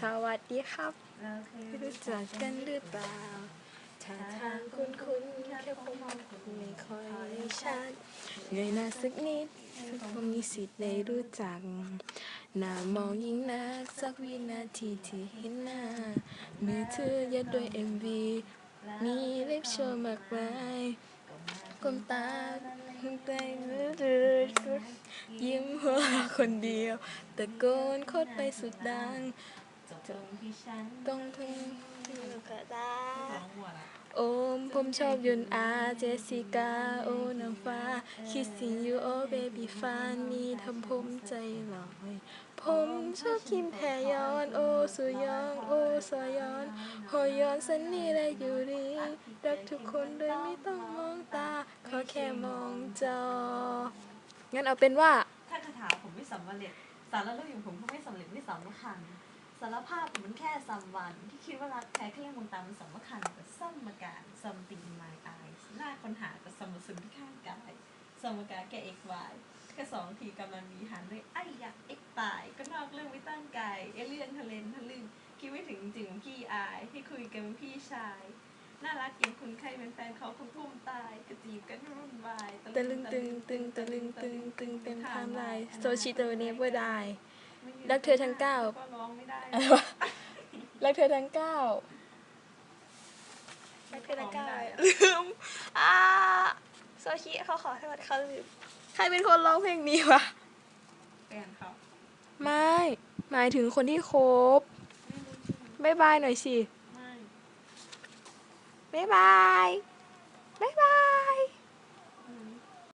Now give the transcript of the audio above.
สวัสดีครับเราเคยรู้จักกันหรือเปล่าท่าทางคุ้นๆแค่ผมมองคุณไม่ค่อยชัดเงยหน้าสักนิดผมมีสิทธิ์ได้รู้จักหน้ามองยิ่งนักสักวินาทีที่เห็นหน้ามือถือยัดด้วย MV มีเล็บโชว์มากมายก้มตาแต่งยิ้มหัวเราะคนเดียวตะโกนโคตรไปสุดดัง จบตรงที่ฉันต้องพึ่งกระดาร้องหัวละโอมผมชอบยุนอาเจสสิก้าโอ้น้ำฟ้า kissing you oh baby ฟานนี่ทำผมใจลอย ผมชอบคิมแพรย้อน โอ้สุยอง โอ้สอยอนหอยย้อนสันนี่และอยู่ริงรักทุกคนโดยไม่ต้องมองตา ขอแค่มองจอ งั้นเอาเป็นว่า ถ้าคาถาผมไม่สำเร็จสารเรื่องอย่างผมก็ไม่สำเร็จไม่สำคัญ สารภาพผมมันแค่ซัมวัน ที่คิดว่ารักแท้แค่เรื่องมองตามันสำคัญแต่ซัมมาการซัมติงมายไอหน้าค้นหาแต่ซัมมาซึมที่ข้างกายซัมมาการแกเอ็กวายแค่สองทีกำลังมีหันด้วยไอ้ยักษ์เอ็กตาย ก็นอกเรื่องไม่ตั้งกายเอเลี่ยนทะเลนทะลึ่งคิดไม่ถึงจริงๆของพี่อายที่คุยกันเป็นพี่ชายน่ารักอย่างคุณใครเป็นแฟนเขาคงทุ่มตายกระจีบกันรุ่นวายตะลึงตึงตึงตะลึงตึงตึงเต็มไทม์ไลน์โซชิโตเนเวอร์ได รักเธอทั้งเก้าก็ร้องไม่ได้อะไรวะรักเธอทั้งเก้ารักเธอทั้งเก้าลืมอ่าโซชิเขาขอโทษเขาลืมใครเป็นคนร้องเพลงนี้วะแฟนเขาไม่หมายถึงคนที่คบไม่รู้ชื่อบ๊ายบายหน่อยสิไม่ บ๊ายบายบ๊ายบาย